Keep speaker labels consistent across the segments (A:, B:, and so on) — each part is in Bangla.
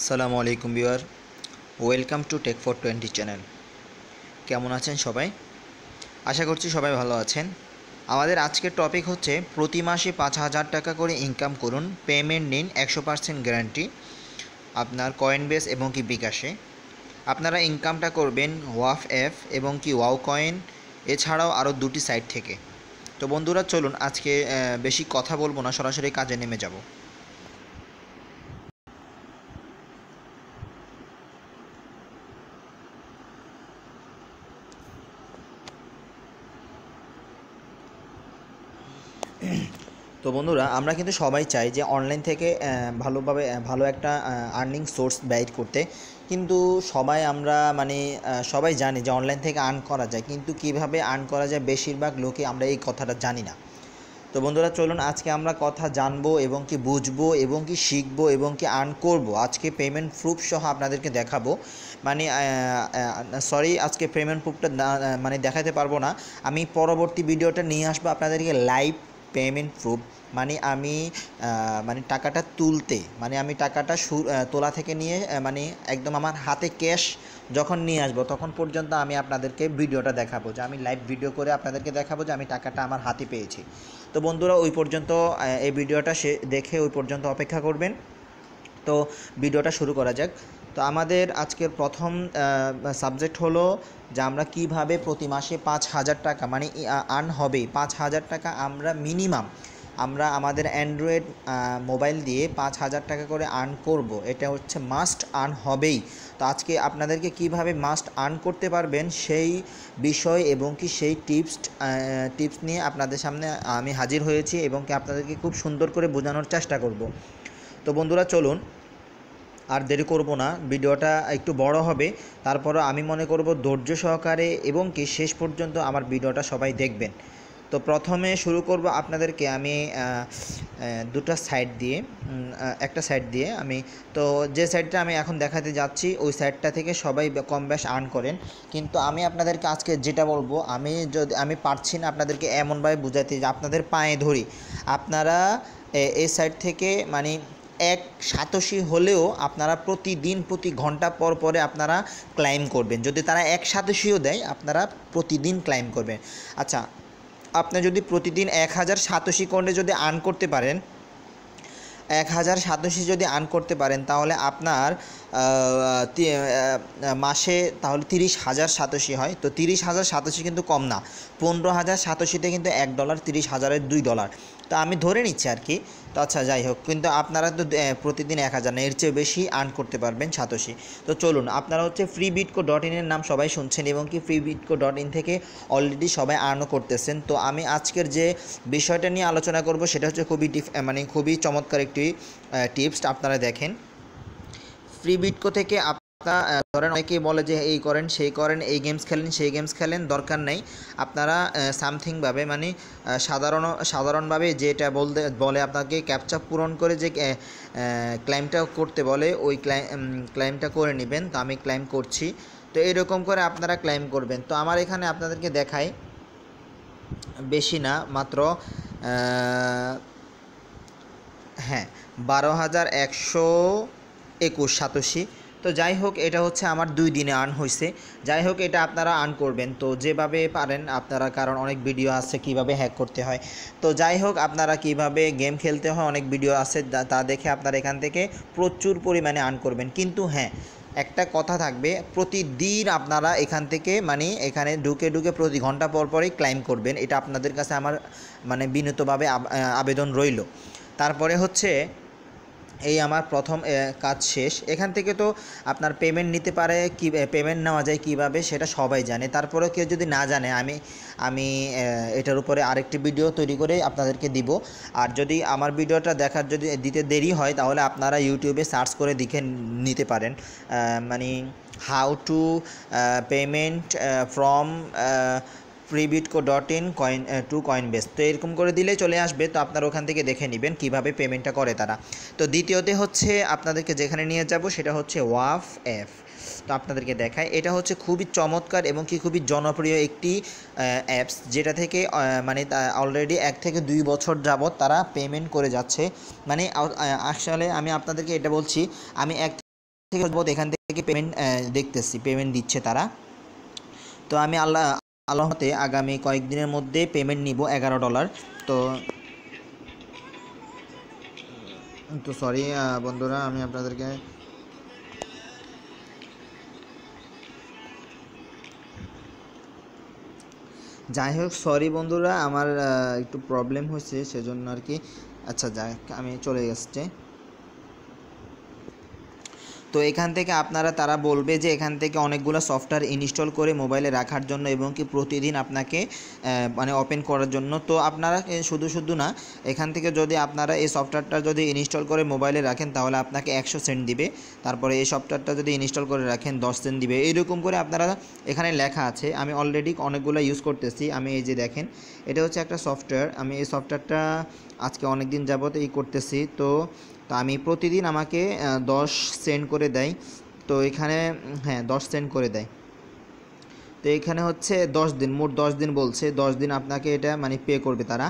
A: আসসালামু আলাইকুম beware welcome to tech for twenty channel. কেমন আছেন সবাই? আশা করছি সবাই ভালো আছেন। আমাদের আজকের টপিক হচ্ছে প্রতি মাসে পাঁচ হাজার টাকা করে ইনকাম করুন পেমেন্ট নিন, একশো পার্সেন্ট গ্যারান্টি আপনার কয়েন বেস এবং কি বিকাশে। আপনারা ইনকামটা করবেন ওয়াফ অ্যাপ এবং কি ওয়াও কয়েন এছাড়াও আরও দুটি সাইট থেকে। তো বন্ধুরা, চলুন আজকে বেশি কথা বলব না, সরাসরি কাজে নেমে যাব। তো বন্ধুরা, আমরা কিন্তু সবাই চাই যে অনলাইন থেকে ভালোভাবে ভালো একটা আর্নিং সোর্স ব্যয় করতে। কিন্তু সবাই আমরা মানে সবাই জানি যে অনলাইন থেকে আর্ন করা যায়, কিন্তু কীভাবে আর্ন করা যায় বেশিরভাগ লোকে আমরা এই কথাটা জানি না। তো বন্ধুরা, চলুন আজকে আমরা কথা জানব এবং কি বুঝব এবং কি শিখব এবং কি আর্ন করব। আজকে পেমেন্ট প্রুফ সহ আপনাদেরকে দেখাবো। মানে সরি আজকে পেমেন্ট প্রুফটা মানে দেখাতে পারব না। আমি পরবর্তী ভিডিওটা নিয়ে আসব। আপনাদেরকে লাইভ পেমেন্ট প্রুফ মানে আমি মানে টাকাটা তুলতে মানে আমি টাকাটা তোলা থেকে নিয়ে মানে একদম আমার হাতে ক্যাশ যখন নিয়ে আসব, তখন পর্যন্ত আমি আপনাদেরকে ভিডিওটা দেখাবো, যে আমি লাইভ ভিডিও করে আপনাদেরকে দেখাবো যে আমি টাকাটা আমার হাতে পেয়েছি। তো বন্ধুরা, ওই পর্যন্ত এই ভিডিওটা সে, দেখে ওই পর্যন্ত অপেক্ষা করবেন। তো ভিডিওটা শুরু করা যাক। তো আমাদের আজকের প্রথম সাবজেক্ট হলো যে আমরা কীভাবে প্রতি মাসে পাঁচ হাজার টাকা মানে আর্ন হবে। পাঁচ হাজার টাকা আমরা মিনিমাম আমরা আমাদের অ্যান্ড্রয়েড মোবাইল দিয়ে পাঁচ হাজার টাকা করে আর্ন করব। এটা হচ্ছে মাস্ট আর্ন হবেই। তো আজকে আপনাদেরকে কীভাবে মাস্ট আর্ন করতে পারবেন সেই বিষয় এবং কি সেই টিপস টিপস নিয়ে আপনাদের সামনে আমি হাজির হয়েছি এবং কি আপনাদেরকে খুব সুন্দর করে বোঝানোর চেষ্টা করব। তো বন্ধুরা, চলুন। আর দেরি করব না, ভিডিওটা একটু বড় হবে। তারপরও আমি মনে করব ধৈর্য সহকারে এবং কি শেষ পর্যন্ত আমার ভিডিওটা সবাই দেখবেন। তো প্রথমে শুরু করব আপনাদেরকে আমি দুটো সাইড দিয়ে একটা সাইড দিয়ে আমি, তো যে সাইডটা আমি এখন দেখাতে যাচ্ছি, ওই সাইডটা থেকে সবাই কম বেশ আর্ন করেন। কিন্তু আমি আপনাদেরকে আজকে যেটা বলব, আমি যদি, আমি পারছি না আপনাদেরকে এমনভাবে বুঝাতে, যে আপনাদের পায়ে ধরি। আপনারা এই সাইড থেকে মানে এক সাতশি হলেও আপনারা প্রতিদিন প্রতি ঘণ্টা পর পরে আপনারা ক্লাইম করবেন। যদি তারা এক সাতশিও দেয়, আপনারা প্রতিদিন ক্লাইম করবেন। আচ্ছা আপনি যদি প্রতিদিন এক হাজার সাতশি করে যদি আর্ন করতে পারেন, এক হাজার সাতাশি যদি আর্ন করতে পারেন, তাহলে আপনার মাসে তাহলে তিরিশ হাজার সাতাশি হয়। তো তিরিশ হাজার সাতাশি কিন্তু কম না। পনেরো হাজার সাতাশিতে কিন্তু এক ডলার, তিরিশ হাজারের দুই ডলার। তো আমি ধরে নিচ্ছি আর কি। তো আচ্ছা যাই হোক, কিন্তু আপনারা তো প্রতিদিন এক হাজার না, এর চেয়ে বেশি আর্ন করতে পারবেন সাতাশি। তো চলুন, আপনারা হচ্ছে ফ্রি বিটকো ডট ইনের নাম সবাই শুনছেন এবং কি ফ্রি বিটকো ডট ইন থেকে অলরেডি সবাই আর্নও করতেছেন। তো আমি আজকের যে বিষয়টা নিয়ে আলোচনা করব, সেটা হচ্ছে খুবই মানে খুবই চমৎকার একটি টিপস আপনারা দেখেন। ফ্রি বিটকো থেকে আপনার ধরেন অনেকেই বলে যে, এই করেন, সেই করেন, এই গেমস খেলেন, সেই গেমস খেলেন। দরকার নেই। আপনারা সামথিংভাবে মানে সাধারণ, সাধারণভাবে যেটা বলতে, বলে আপনাকে ক্যাপচা পূরণ করে যে ক্লাইমটা করতে বলে, ওই ক্লাইমটা করে নেবেন। তো আমি ক্লাইম করছি। তো এরকম করে আপনারা ক্লাইম করবেন। তো আমার এখানে আপনাদেরকে দেখাই। বেশি না, মাত্র হ্যাঁ বারো হাজার একশো একুশ, সাতাশি। তো যাই হোক এটা হচ্ছে আমার দুই দিনে আর্ন হয়েছে যাই হোক এটা আপনারা আর্ন করবেন। তো যেভাবে পারেন আপনারা, কারণ অনেক ভিডিও আছে কীভাবে হ্যাক করতে হয়। তো যাই হোক আপনারা কীভাবে গেম খেলতে হয়, অনেক ভিডিও আছে, তা- দেখে আপনারা এখান থেকে প্রচুর পরিমাণে আর্ন করবেন। কিন্তু হ্যাঁ একটা কথা থাকবে, প্রতিদিন আপনারা এখান থেকে মানে এখানে ঢুকে ঢুকে প্রতি ঘণ্টা পর পরই ক্লাইম করবেন। এটা আপনাদের কাছে আমার মানে বিনীতভাবে আব- আবেদন রইল। তারপরে হচ্ছে এই আমার প্রথম কাজ শেষ। এখান থেকে তো আপনার পেমেন্ট নিতে পারে, কি পেমেন্ট নেওয়া যায় কীভাবে সেটা সবাই জানে। তারপরেও কেউ যদি না জানে, আমি আমি এটার উপরে আরেকটি ভিডিও তৈরি করে আপনাদেরকে দিব। আর যদি আমার ভিডিওটা দেখার যদি দিতে দেরি হয়, তাহলে আপনারা ইউটিউবে সার্চ করে দেখে নিতে পারেন। মানে how to payment from freebitco dot in coin to Coinbase তো এরকম করে দিলেই চলে আসবে, তো আপনারা ওখান থেকে দেখে নেবেন কীভাবে পেমেন্টটা করে তারা। তো দ্বিতীয়তে হচ্ছে আপনাদেরকে যেখানে নিয়ে যাব সেটা হচ্ছে ওয়াফ অ্যাপ তো আপনাদেরকে দেখায় এটা হচ্ছে খুবই চমৎকার এবং কি খুবই জনপ্রিয় একটি অ্যাপস যেটা থেকে মানে অলরেডি এক থেকে দুই বছর যাবত তারা পেমেন্ট করে যাচ্ছে। মানে আসলে আমি আপনাদেরকে এটা বলছি, আমি এক থেকে এখান থেকে পেমেন্ট দেখতেছি পেমেন্ট দিচ্ছে তারা। তো আমি আল্লাহ আল্লাহতে আগামী কয়েকদিনের মধ্যে পেমেন্ট নিব এগারো ডলার তো তো সরি বন্ধুরা, আমি আপনাদেরকে যাই হোক সরি বন্ধুরা, আমার একটু প্রবলেম হয়েছে, সেজন্য আর কি। আচ্ছা যাই আমি চলে এসছে তো এখান থেকে আপনারা, তারা বলবে যে এখান থেকে অনেকগুলো সফটওয়্যার ইনস্টল করে মোবাইলে রাখার জন্য এবং কি প্রতিদিন আপনাকে মানে ওপেন করার জন্য। তো আপনারা শুধু শুধু না, এখান থেকে যদি আপনারা এই সফটওয়্যারটা যদি ইনস্টল করে মোবাইলে রাখেন, তাহলে আপনাকে একশো সেন্ট দিবে। তারপরে এই সফটওয়্যারটা যদি ইনস্টল করে রাখেন, দশ সেন্ট দিবে। এইরকম করে আপনারা এখানে লেখা আছে। আমি অলরেডি অনেকগুলো ইউজ করতেছি। আমি এই যে দেখেন, এটা হচ্ছে একটা সফটওয়্যার আমি এই সফটওয়্যারটা আজকে অনেক দিন যাবত এই করতেছি। তো তো আমি প্রতিদিন আমাকে দশ সেন্ট করে দেয়। তো এখানে হ্যাঁ দশ সেন্ট করে দেয়। তো এখানে হচ্ছে দশ দিন, মোট দশ দিন বলছে। দশ দিন আপনাকে এটা মানে পে করবে তারা।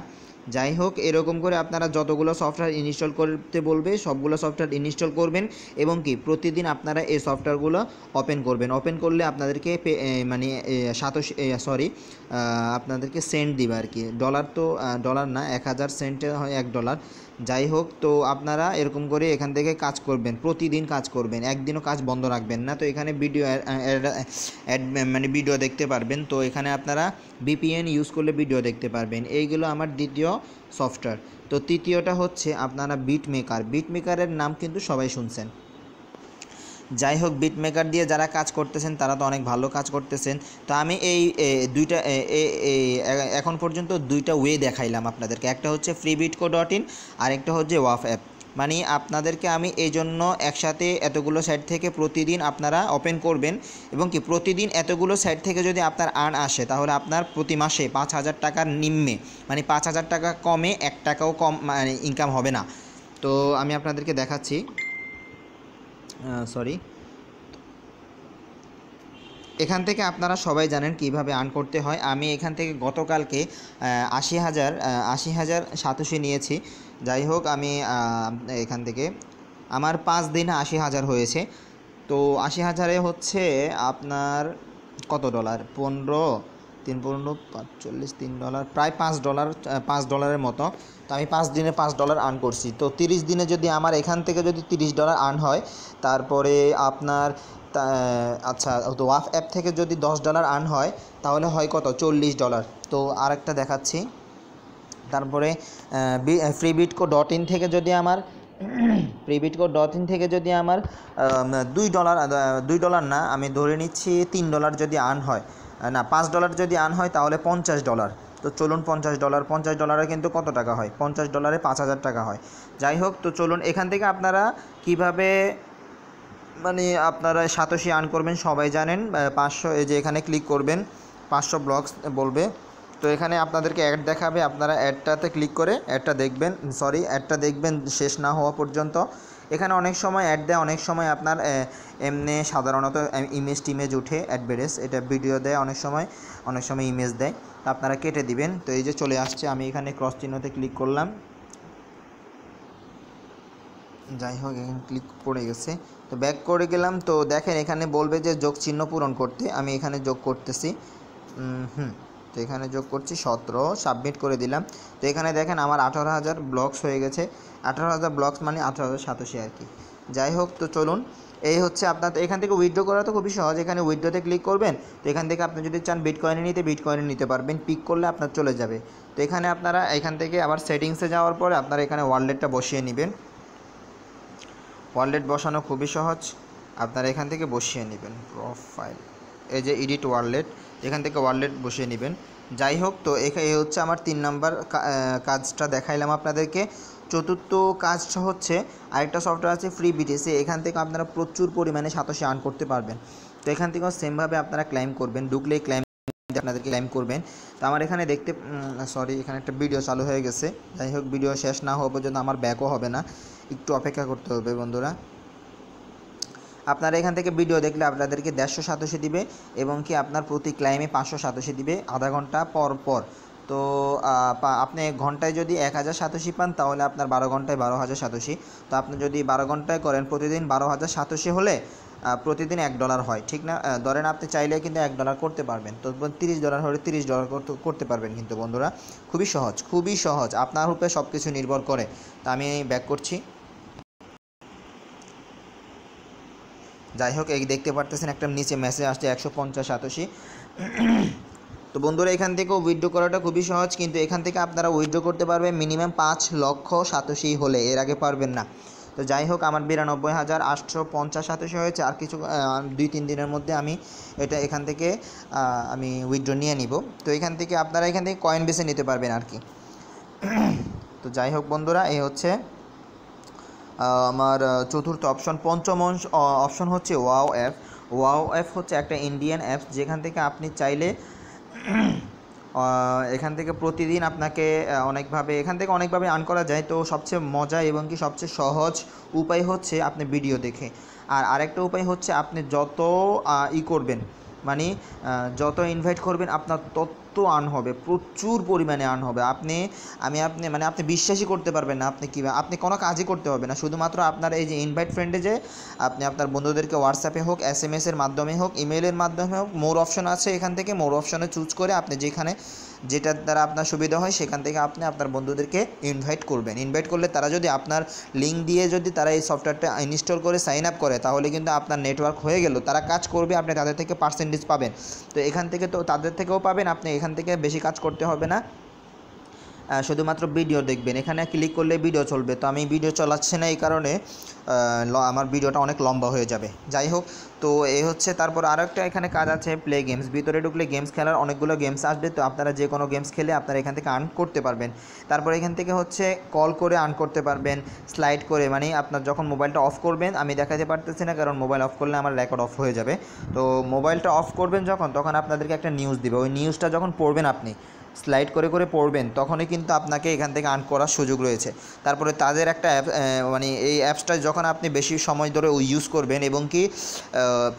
A: যাই হোক, এরকম করে আপনারা যতগুলো সফটওয়্যার ইনস্টল করতে বলবে, সবগুলো সফটওয়্যার ইনস্টল করবেন এবং কি, প্রতিদিন আপনারা এই সফটওয়্যারগুলো ওপেন করবেন। ওপেন করলে আপনাদেরকে মানে সাতশ সরি আপনাদেরকে সেন্ট দিবে আর কি। ডলার তো ডলার না, এক হাজার সেন্টে হয় এক ডলার যাই হোক তো আপনারা এরকম করে এখান থেকে কাজ করবেন, প্রতিদিন কাজ করবেন, একদিনও কাজ বন্ধ রাখবেন না। তো এখানে ভিডিও মানে ভিডিও দেখতে পারবেন। তো এখানে আপনারা বিপিএন ইউজ করলে ভিডিও দেখতে পারবেন। এইগুলো আমার দ্বিতীয় সফটওয়্যার তো তৃতীয়টা হচ্ছে আপনারা বিট মেকার বিট মেকারের নাম কিন্তু সবাই শুনছেন। যাই হোক বিট মেকার দিয়ে যারা কাজ করতেছেন, তারা তো অনেক ভালো কাজ করতেছেন। তো আমি এই দুইটা এখন পর্যন্ত দুইটা ওয়ে দেখাইলাম আপনাদেরকে। একটা হচ্ছে ফ্রি বিটকো ডট ইন আর একটা হচ্ছে ওয়াফ অ্যাপ মানে আপনাদেরকে আমি এই জন্য একসাথে এতগুলো সাইট থেকে প্রতিদিন আপনারা ওপেন করবেন এবং কি প্রতিদিন এতগুলো সাইট থেকে যদি আপনার আর্ন আসে, তাহলে আপনার প্রতি মাসে পাঁচ হাজার টাকার নিম্নে মানে পাঁচ হাজার টাকা কমে এক টাকাও কম মানে ইনকাম হবে না। তো আমি আপনাদেরকে দেখাচ্ছি। সরি এখান থেকে আপনারা সবাই জানেন কীভাবে আর্ন করতে হয়। আমি এখান থেকে গতকালকে আশি হাজার আশি হাজার সাতাশি নিয়েছি। যাই হোক, আমি এখান থেকে, আমার পাঁচ দিন আশি হাজার হয়েছে। তো আশি হাজারে হচ্ছে আপনার কত ডলার পনেরো তিন পনেরো পাঁচচল্লিশ তিন ডলার প্রায় পাঁচ ডলার পাঁচ ডলারের মতো। তো আমি পাঁচ দিনে পাঁচ ডলার আর্ন করছি। তো তিরিশ দিনে যদি আমার এখান থেকে যদি তিরিশ ডলার আর্ন হয়, তারপরে আপনার আচ্ছা তো ওয়াফ অ্যাপ থেকে যদি দশ ডলার আর্ন হয়, তাহলে হয় কত? চল্লিশ ডলার তো আরেকটা দেখাচ্ছি। তারপরে ফ্রি বিটকো ডট ইন থেকে যদি আমার ফ্রি বিটকো ডট ইন থেকে যদি আমার দুই ডলার দুই ডলার না, আমি ধরে নিচ্ছি তিন ডলার যদি আর্ন হয় না, পাঁচ ডলার যদি আর্ন হয় তাহলে পঞ্চাশ ডলার। তো চলুন পঞ্চাশ ডলার, পঞ্চাশ ডলারে কিন্তু কত টাকা হয়? পঞ্চাশ ডলারে পাঁচ হাজার টাকা হয়। যাই হোক, তো চলুন, এখান থেকে আপনারা কীভাবে মানে আপনারা সাতোশি আর্ন করবেন সবাই জানেন পাঁচশো, এই যে এখানে ক্লিক করবেন, পাঁচশো ব্লগস বলবে। তো এখানে আপনাদেরকে অ্যাড দেখাবে, আপনারা অ্যাডটাতে ক্লিক করে অ্যাডটা দেখবেন, সরি, অ্যাডটা দেখবেন শেষ না হওয়া পর্যন্ত। এখানে অনেক সময় অ্যাড দেয়, অনেক সময় আপনার এমনি সাধারণত ইমেজ টিমেজ উঠে অ্যাডভারেস এটা ভিডিও দেয় অনেক সময় অনেক সময় ইমেজ দেয়। আপনারা কেটে দিবেন। তো এই যে চলে আসছে, আমি এখানে ক্রস চিহ্নতে ক্লিক করলাম। যাই হোক, এখানে ক্লিক পড়ে গেছে। তো ব্যাক করে গেলাম। তো দেখেন, এখানে বলবে যে যোগ চিহ্ন পূরণ করতে। আমি এখানে যোগ করতেছি। হুম। তো এখানে যোগ করছি সতেরো সাবমিট করে দিলাম। তো এখানে দেখেন আমার আঠারো হাজার ব্লকস হয়ে গেছে। আঠারো হাজার ব্লকস মানে আঠারো হাজার সাতাশি আর কি। যাই হোক, তো চলুন। এই হচ্ছে আপনার এখান থেকে উইথড্র করা তো খুবই সহজ। এখানে উইথড্রোতে ক্লিক করবেন। তো এখান থেকে আপনি যদি চান বিট কয়েনে নিতে বিট কয়েনে নিতে পারবেন। পিক করলে আপনার চলে যাবে। তো এখানে আপনারা এখান থেকে আবার সেটিংসে যাওয়ার পরে আপনারা এখানে ওয়ালেটটা বসিয়ে নেবেন। ওয়ালেট বসানো খুবই সহজ। আপনারা এখান থেকে বসিয়ে নেবেন প্রোফাইল এই যে এডিট ওয়ালেট এখান থেকে ওয়ালেট বসিয়ে নেবেন। যাই হোক, তো এই হচ্ছে আমার তিন নাম্বার কাজটা দেখাইলাম আপনাদেরকে। চতুর্থ কাজটা হচ্ছে আরেকটা সফটওয়্যার আছে ফ্রি বিটিসি এখান থেকে আপনারা প্রচুর পরিমাণে সাতাশি আর্ন করতে পারবেন। তো এখান থেকেও সেমভাবে আপনারা ক্লাইম করবেন, ঢুকলেই ক্লাইম আপনাদেরকে ক্লাইম করবেন। তো আমার এখানে দেখতে সরি এখানে একটা ভিডিও চালু হয়ে গেছে। যাই হোক ভিডিও শেষ না হওয়া পর্যন্ত আমার ব্যাকও হবে না। একটু অপেক্ষা করতে হবে বন্ধুরা। আপনারা এখান থেকে ভিডিও দেখলে আপনাদেরকে দেড়শো সাতাশি দিবে এবং কি আপনার প্রতি ক্লাইমে পাঁচশো সাতাশি দিবে আধা ঘণ্টা পর পর। তো আপনি ঘন্টায় যদি এক হাজার সাতাশি পান, তাহলে আপনার বারো ঘন্টায় বারো হাজার সাতাশি। তো আপনি যদি বারো ঘন্টায় করেন, প্রতিদিন বারো হাজার সাতাশি হলে প্রতিদিন এক ডলার হয়, ঠিক না? ধরেন আপনি চাইলে কিন্তু এক ডলার করতে পারবেন। তো তিরিশ ডলার হলে তিরিশ ডলার করতে পারবেন কিন্তু বন্ধুরা। খুবই সহজ খুবই সহজ। আপনার উপরে সব কিছু নির্ভর করে। তা আমি ব্যাক করছি। যাই হোক, এই দেখতে পারতেছেন একটা নিচে মেসেজ আসছে একশো পঞ্চাশ সাতাশি। তো বন্ধুরা, এখান থেকেও উইথড্র করাটা খুবই সহজ, কিন্তু এখান থেকে আপনারা উইথড্র করতে পারবেন মিনিমাম পাঁচ লক্ষ সাতাশি হলে, এর আগে পারবেন না। তো যাই হোক, আমার বিরানব্বই হাজার আটশো পঞ্চাশ সাতাশি হয়েছে, আর কিছু দুই তিন দিনের মধ্যে আমি এটা এখান থেকে আমি উইথড্র নিয়ে নিব। তো এখান থেকে আপনারা এখান থেকে কয়েন বেছে নিতে পারবেন আর কি। তো যাই হোক, বন্ধুরা, এই হচ্ছে আমার চতুর্থ অপশন পঞ্চম অপশন হচ্ছে ওয়াও অ্যাপ ওয়াও অ্যাপ হচ্ছে একটা ইন্ডিয়ান অ্যাপ যেখান থেকে আপনি চাইলে এখান থেকে প্রতিদিন আপনাকে অনেকভাবে, এখান থেকে অনেকভাবে আর্ন করা যায়। তো সবচেয়ে মজা এবং কি সবচেয়ে সহজ উপায় হচ্ছে আপনি ভিডিও দেখে। আর আরেকটা উপায় হচ্ছে আপনি যত ই করবেন মানে যত ইনভাইট করবেন, আপনার তত আর্ন হবে? প্রচুর পরিমাণে আর্ন হবে। আপনি, আমি আপনি মানে আপনি বিশ্বাসই করতে পারবেন না আপনি কী আপনি কোনো কাজই করতে হবে না। শুধুমাত্র আপনার এই যে ইনভাইট ফ্রেন্ডে যে, আপনি আপনার বন্ধুদেরকে হোয়াটসঅ্যাপে হোক এস এম এসের মাধ্যমে হোক ইমেলের মাধ্যমে হোক মোর অপশন আছে এখান থেকে। মোর অপশনে চুজ করে আপনি যেখানে যেটার দ্বারা আপনার সুবিধা হয়, সেখান থেকে আপনি আপনার বন্ধুদেরকে ইনভাইট করবেন। ইনভাইট করলে তারা যদি আপনার লিঙ্ক দিয়ে যদি তারা এই সফটওয়্যারটা ইনস্টল করে সাইন আপ করে, তাহলে কিন্তু আপনার নেটওয়ার্ক হয়ে গেল। তারা কাজ করবে, আপনি তাদের থেকে পার্সেন্টেজ পাবেন। তো এখান থেকে তো তাদের থেকেও পাবেন, আপনি এখান থেকে বেশি কাজ করতে হবে না। শুধুমাত্র ভিডিও দেখবেন। এখানে ক্লিক করলে ভিডিও চলবে। তো আমি ভিডিও চলাচ্ছে না এই কারণে আমার ভিডিওটা অনেক লম্বা হয়ে যাবে। যাই হোক, তো এই হচ্ছে, তারপর আরও একটা এখানে কাজ আছে প্লে গেমস ভিতরে ঢুকলে গেমস খেলার অনেকগুলো গেমস আসবে। তো আপনারা যে কোনো গেমস খেলে আপনারা এখান থেকে আর্ন করতে পারবেন। তারপর এখান থেকে হচ্ছে কল করে আর্ন করতে পারবেন। স্লাইড করে মানে আপনার যখন মোবাইলটা অফ করবেন, আমি দেখাতে পারতেছি না, কারণ মোবাইল অফ করলে আমার রেকর্ড অফ হয়ে যাবে। তো মোবাইলটা অফ করবেন যখন, তখন আপনাদেরকে একটা নিউজ দিবে। ওই নিউজটা যখন পড়বেন আপনি স্লাইড করে করে পড়বেন, তখনই কিন্তু আপনাকে এখান থেকে আর্ন করার সুযোগ রয়েছে। তারপরে তাদের একটা অ্যাপ মানে এই অ্যাপসটা যখন আপনি বেশি সময় ধরে ইউজ করবেন এবং কি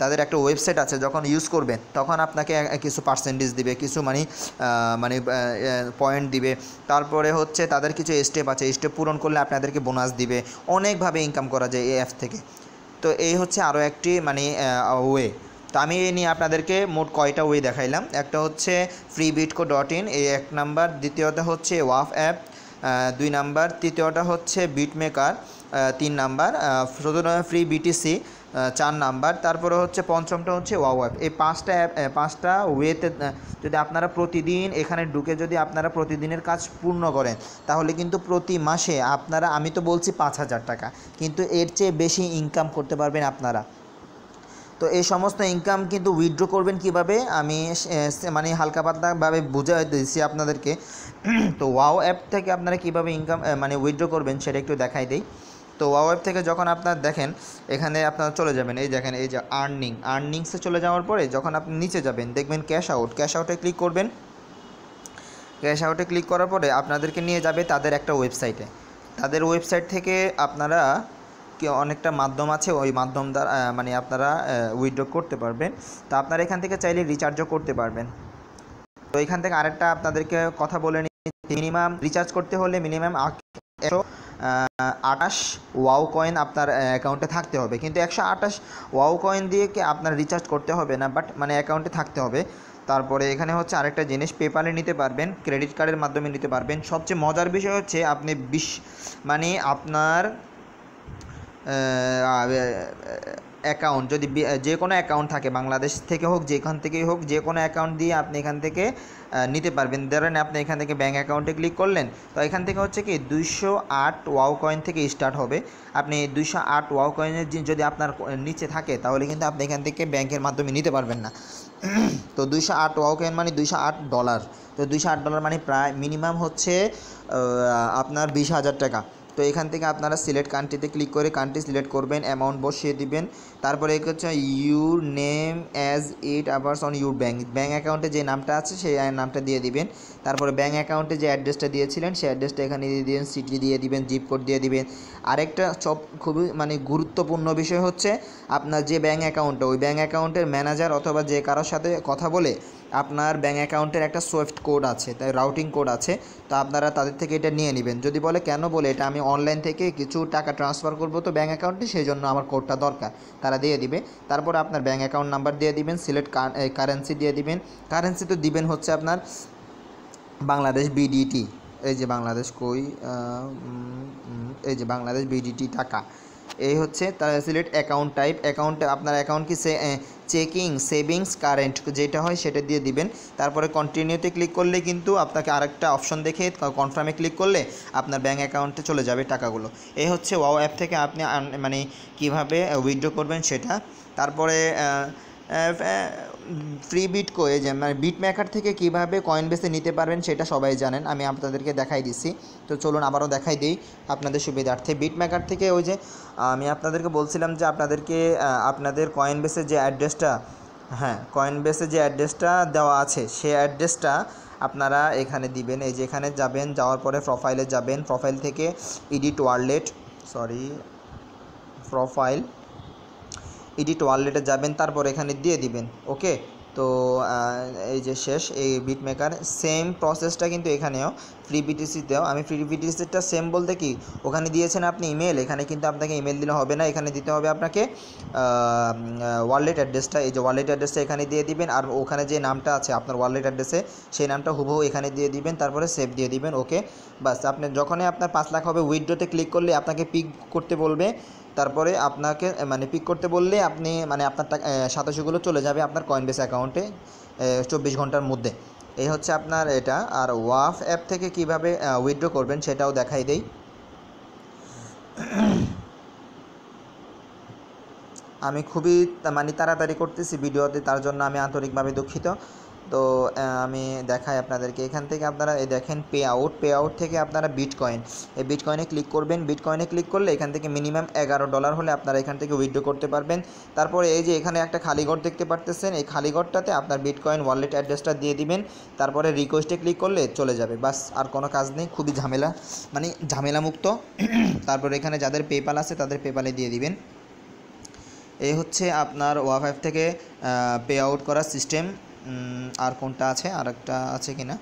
A: তাদের একটা ওয়েবসাইট আছে যখন ইউজ করবেন, তখন আপনাকে কিছু পার্সেন্টেজ দিবে, কিছু মানে মানে পয়েন্ট দিবে। তারপরে হচ্ছে তাদের কিছু স্টেপ আছে স্টেপ পূরণ করলে আপনাদেরকে বোনাস দিবে, অনেকভাবে ইনকাম করা যায় এই অ্যাপ থেকে। তো এই হচ্ছে আরও একটি মানে ওয়ে তো আমি এই নিয়ে আপনাদেরকে মোট কয়টা ওয়ে দেখাইলাম। একটা হচ্ছে ফ্রি বিটকো ডট ইন এই এক নাম্বার। দ্বিতীয়টা হচ্ছে ওয়াফ অ্যাপ দুই নাম্বার। তৃতীয়টা হচ্ছে বিট মেকার তিন নাম্বার। ফ্রি বিটিসি চার নাম্বার। তারপরে হচ্ছে পঞ্চমটা হচ্ছে ওয়াও অ্যাপ এই পাঁচটা অ্যাপ পাঁচটা ওয়েতে যদি আপনারা প্রতিদিন এখানে ঢুকে যদি আপনারা প্রতিদিনের কাজ পূর্ণ করেন, তাহলে কিন্তু প্রতি মাসে আপনারা, আমি তো বলছি পাঁচ হাজার টাকা, কিন্তু এর চেয়ে বেশি ইনকাম করতে পারবেন আপনারা। তো এই সমস্ত ইনকাম কিন্তু উইথড্র করবেন কীভাবে? আমি মানে হালকা পাতলাভাবে বুঝাই দিচ্ছি আপনাদেরকে। তো ওয়াও অ্যাপ থেকে আপনারা কীভাবে ইনকাম মানে উইথড্র করবেন সেটা একটু দেখাই দেই। তো ওয়াও অ্যাপ থেকে যখন আপনার দেখেন, এখানে আপনারা চলে যাবেন। এই দেখেন, এই যে আর্নিং আর্নিংসে চলে যাওয়ার পরে যখন আপনি নিচে যাবেন, দেখবেন ক্যাশ আউট ক্যাশ আউটে ক্লিক করবেন। ক্যাশ আউটে ক্লিক করার পরে আপনাদেরকে নিয়ে যাবে তাদের একটা ওয়েবসাইটে তাদের ওয়েবসাইট থেকে আপনারা অনেকটা মাধ্যম আছে, ওই মাধ্যম দ্বারা মানে আপনারা উইথড্র করতে পারবেন। তো আপনারা এখান থেকে চাইলে রিচার্জও করতে পারবেন। তো এখান থেকে আরেকটা আপনাদেরকে কথা বলে নিই। মিনিমাম রিচার্জ করতে হলে মিনিমাম একশো আটাশ ওয়াও কয়েন আপনার অ্যাকাউন্টে থাকতে হবে। কিন্তু একশো আটাশ ওয়াও কয়েন দিয়ে কি আপনার রিচার্জ করতে হবে না বাট মানে অ্যাকাউন্টে থাকতে হবে। তারপরে এখানে হচ্ছে আরেকটা জিনিস পেপালে নিতে পারবেন ক্রেডিট কার্ডের মাধ্যমে নিতে পারবেন। সবচেয়ে মজার বিষয় হচ্ছে আপনি বিশ মানে আপনার অ্যাকাউন্ট যদি যে কোনো অ্যাকাউন্ট থাকে, বাংলাদেশ থেকে হোক, যেখান থেকেই হোক, যে কোনো অ্যাকাউন্ট দিয়ে আপনি এখান থেকে নিতে পারবেন। ধরেন আপনি এখান থেকে ব্যাঙ্ক অ্যাকাউন্টে ক্লিক করলেন, তো এখান থেকে হচ্ছে কি, দুইশো আট ওয়াও কয়েন থেকে স্টার্ট হবে। আপনি দুইশো আট ওয়াও কয়েনের যদি আপনার নিচে থাকে, তাহলে কিন্তু আপনি এখান থেকে ব্যাংকের মাধ্যমে নিতে পারবেন না। তো দুইশো আট ওয়াও কয়েন মানে দুইশো আট ডলার তো দুইশো আট ডলার মানে প্রায় মিনিমাম হচ্ছে আপনার বিশ হাজার টাকা। তো এখান থেকে আপনারা সিলেক্ট কান্ট্রিতে ক্লিক করে কান্ট্রি সিলেক্ট করবেন অ্যামাউন্ট বসিয়ে দিবেন। তারপরে এক হচ্ছে your name as it appears on your bank bank অ্যাকাউন্টে যে নামটা আছে, সেই নামটা দিয়ে দিবেন। তারপরে ব্যাঙ্ক অ্যাকাউন্টে যে অ্যাড্রেসটা দিয়েছিলেন, সেই অ্যাড্রেসটা এখানে দিয়ে দিবেন সিটি দিয়ে দিবেন জিপ কোড দিয়ে দিবেন। আরেকটা সব খুবই মানে গুরুত্বপূর্ণ বিষয় হচ্ছে, আপনার যে ব্যাঙ্ক অ্যাকাউন্টটা ওই ব্যাঙ্ক অ্যাকাউন্টের ম্যানেজার অথবা যে কারোর সাথে কথা বলে, আপনার ব্যাঙ্ক অ্যাকাউন্টের একটা সুইফট কোড আছে, তাই রাউটিং কোড আছে, তো আপনারা তাদের থেকে এটা নিয়ে নেবেন। যদি বলে, কেন বলে এটা? আমি অনলাইন থেকে কিছু টাকা ট্রান্সফার করব তো ব্যাঙ্ক অ্যাকাউন্টে সেই জন্য আমার কোডটা দরকার। তারা দিয়ে দিবে। তারপর আপনার ব্যাঙ্ক অ্যাকাউন্ট নাম্বার দিয়ে দিবেন সিলেক্ট কারেন্সি দিয়ে দিবেন। কারেন্সি তো দিবেন হচ্ছে আপনার বাংলাদেশ বিডিটি এই যে বাংলাদেশ কই এই যে বাংলাদেশ বিডিটি টাকা। এই হচ্ছে তার সিলেক্ট অ্যাকাউন্ট টাইপ অ্যাকাউন্টে আপনার অ্যাকাউন্ট কি সে চেকিং সেভিংস কারেন্ট যেটা হয় সেটা দিয়ে দিবেন। তারপরে কন্টিনিউতে ক্লিক করলে কিন্তু আপনাকে আরেকটা অপশন দেখে কনফার্মে ক্লিক করলে আপনার ব্যাঙ্ক অ্যাকাউন্টে চলে যাবে টাকাগুলো। এই হচ্ছে ওয়াও অ্যাপ থেকে আপনি মানে কীভাবে উইথড্র করবেন সেটা। তারপরে ফ্রি বিট কয়ে যে মানে বিট মেকার থেকে কীভাবে কয়েন বেসে নিতে পারবেন সেটা সবাই জানেন, আমি আপনাদেরকে দেখাই দিচ্ছি। তো চলুন আবারও দেখাই দিই আপনাদের সুবিধার্থে। বিট মেকার থেকে ওই যে, আমি আপনাদেরকে বলছিলাম যে আপনাদেরকে আপনাদের কয়েন বেসের যে অ্যাড্রেসটা হ্যাঁ কয়েন বেসে যে অ্যাড্রেসটা দেওয়া আছে সেই অ্যাড্রেসটা আপনারা এখানে দিবেন। এই যে এখানে যাবেন, যাওয়ার পরে প্রোফাইলে যাবেন। প্রোফাইল থেকে edit wallet sorry profile edit ওয়ালেটে যাবেন, তারপর এখানে দিয়ে দিবেন, ওকে? তো এই যে শেষ, এই বিট মেকার সেম প্রসেসটা কিন্তু এখানেও ফ্রি বিটিসিতেও আমি ফ্রি বিটিসিটা সেম বলতে কি, ওখানে দিয়েছেন আপনি ইমেল এখানে কিন্তু আপনাকে ইমেল দিলে হবে না, এখানে দিতে হবে আপনাকে ওয়ালেট অ্যাড্রেসটা এই যে ওয়ালেট অ্যাড্রেসটা এখানে দিয়ে দিবেন, আর ওখানে যে নামটা আছে আপনার ওয়ালেট অ্যাড্রেসে সেই নামটা হুবহু এখানে দিয়ে দিবেন, তারপরে সেভ দিয়ে দিবেন ওকে বাস, আপনি যখনই আপনার পাঁচ লাখ হবে উইথড্রোতে ক্লিক করলে আপনাকে পিক করতে বলবে, তারপরে আপনাকে মানে পিক করতে বললে আপনি মানে আপনার টাকা সাতাশিগুলো চলে যাবে আপনার কয়েন কয়েনবেস অ্যাকাউন্টে চব্বিশ ঘণ্টার মধ্যে। এই হচ্ছে আপনার এটা। আর ওয়াফ অ্যাপ থেকে কীভাবে উইথড্র করবেন সেটাও দেখাই দেই। আমি খুবই মানে তাড়াতাড়ি করতেছি ভিডিওতে, তার জন্য আমি আন্তরিকভাবে দুঃখিত। তো আমি দেখাই আপনাদেরকে। এখান থেকে আপনারা এই দেখেন পে আউট পে আউট থেকে আপনারা বিটকয়েন এই বিটকয়েনে ক্লিক করবেন। বিটকয়েনে ক্লিক করলে এখান থেকে মিনিমাম এগারো ডলার হলে আপনারা এখান থেকে উইথড্র করতে পারবেন। তারপরে এই যে এখানে একটা খালি ঘর দেখতে পারতেছেন, এই খালি ঘরটাতে আপনার বিটকয়েন ওয়ালেট অ্যাড্রেসটা দিয়ে দিবেন। তারপরে রিকোয়েস্টে ক্লিক করলে চলে যাবে। বাস, আর কোনো কাজ নেই। খুবই ঝামেলা মানে ঝামেলামুক্ত। তারপর এখানে যাদের পেপাল আছে, তাদের পেপালে দিয়ে দিবেন। এই হচ্ছে আপনার ওয়াফাইভ থেকে পে আউট করার সিস্টেম আর কোনটা আছে? আর একটা আছে কি না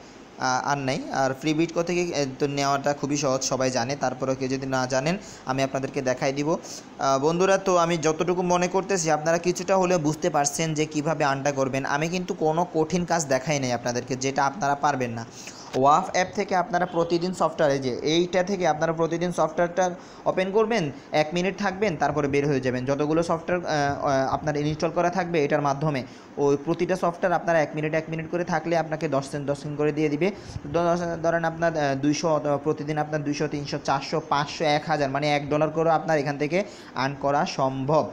A: আর নেই। আর ফ্রি বিট বিটকো থেকে তো নেওয়াটা খুবই সহজ, সবাই জানে। তারপরেও কেউ যদি না জানেন, আমি আপনাদেরকে দেখাই দিব। বন্ধুরা, তো আমি যতটুকু মনে করতেছি, আপনারা কিছুটা হলেও বুঝতে পারছেন যে কীভাবে আন্ডা করবেন। আমি কিন্তু কোনো কঠিন কাজ দেখাই নাই আপনাদেরকে, যেটা আপনারা পারবেন না। ওয়াফ অ্যাপ থেকে আপনারা প্রতিদিন সফটওয়্যারে যে এইটা থেকে আপনারা প্রতিদিন সফটওয়্যারটা ওপেন করবেন, এক মিনিট থাকবেন, তারপরে বের হয়ে যাবেন। যতগুলো সফটওয়্যার আপনার ইনস্টল করা থাকবে এটার মাধ্যমে। ওই প্রতিটা সফটওয়্যার আপনারা এক মিনিট এক মিনিট করে থাকলে আপনাকে দশ সেন্ট দশ সেন্ট করে দিয়ে দিবে। ধরেন আপনার দুইশো প্রতিদিন আপনার দুইশো, তিনশো, চারশো, পাঁচশো, এক হাজার মানে এক ডলার করেও আপনার এখান থেকে আর্ন করা সম্ভব।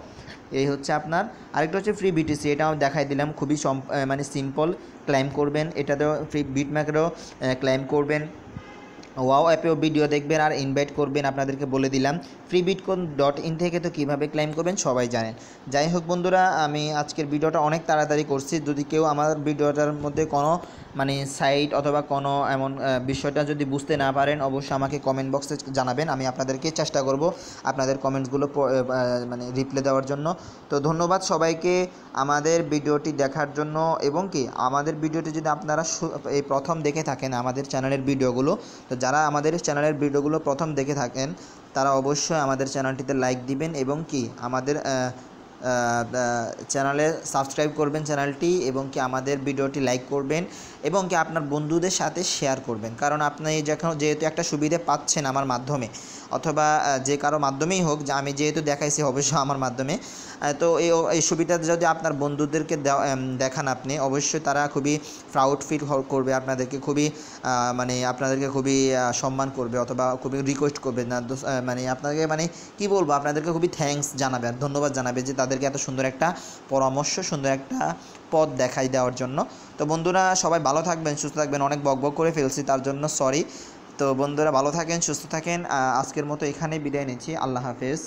A: এই হচ্ছে আপনার। আরেকটা হচ্ছে ফ্রি বিটিসি এটাও দেখাই দিলাম। খুবই মানে সিম্পল ক্লাইম করবেন। এটাতেও ফ্রি বিটম্যাকেরও ক্লাইম করবেন। ওয়াও অ্যাপেও ভিডিও দেখবেন আর ইনভাইট করবেন, আপনাদেরকে বলে দিলাম। ফ্রি বিটকন ডট ইন থেকে তো কীভাবে ক্লাইম করবেন সবাই জানেন। যাই হোক বন্ধুরা, আমি আজকের ভিডিওটা অনেক তাড়াতাড়ি করছি। যদি কেউ আমার ভিডিওটার মধ্যে কোনো মানে সাইট অথবা কোনো এমন বিষয়টা যদি বুঝতে না পারেন, অবশ্যই আমাকে কমেন্ট বক্সে জানাবেন। আমি আপনাদেরকে চেষ্টা করব আপনাদের কমেন্টসগুলো মানে রিপ্লাই দেওয়ার জন্য। তো ধন্যবাদ সবাইকে আমাদের ভিডিওটি দেখার জন্য। এবং কি, আমাদের ভিডিওটি যদি আপনারা এই প্রথম দেখে থাকেন আমাদের চ্যানেলের ভিডিওগুলো, তো যারা আমাদের চ্যানেলের ভিডিওগুলো প্রথম দেখে থাকেন তারা অবশ্যই আমাদের চ্যানেলটিতে লাইক দিবেন এবং কি আমাদের চ্যানেলে সাবস্ক্রাইব করবেন চ্যানেলটি এবং কি আমাদের ভিডিওটি লাইক করবেন। এবং কি আপনার বন্ধুদের সাথে শেয়ার করবেন। কারণ আপনি যখন যেহেতু একটা সুবিধে পাচ্ছেন আমার মাধ্যমে, অথবা যে কারও মাধ্যমেই হোক, যে আমি যেহেতু দেখাইছি অবশ্যই আমার মাধ্যমে তো এই এই সুবিধা যদি আপনার বন্ধুদেরকে দেখান আপনি, অবশ্যই তারা খুবই প্রাউড ফিল করবে, আপনাদেরকে খুবই মানে আপনাদেরকে খুবই সম্মান করবে, অথবা খুবই রিকোয়েস্ট করবে, না মানে আপনাকে মানে কি বলব, আপনাদেরকে খুবই থ্যাঙ্কস জানাবে, আর ধন্যবাদ জানাবে যে তাদেরকে এত সুন্দর একটা পরামর্শ, সুন্দর একটা পথ দেখাই দেওয়ার জন্য। তো বন্ধুরা, সবাই ভালো থাকবেন, সুস্থ থাকবেন। অনেক বক বক করে ফেলছি, তার জন্য সরি তো বন্ধুরা, ভালো থাকেন, সুস্থ থাকেন। আজকের মতো এখানেই বিদায় নিচ্ছি। আল্লাহ হাফেজ।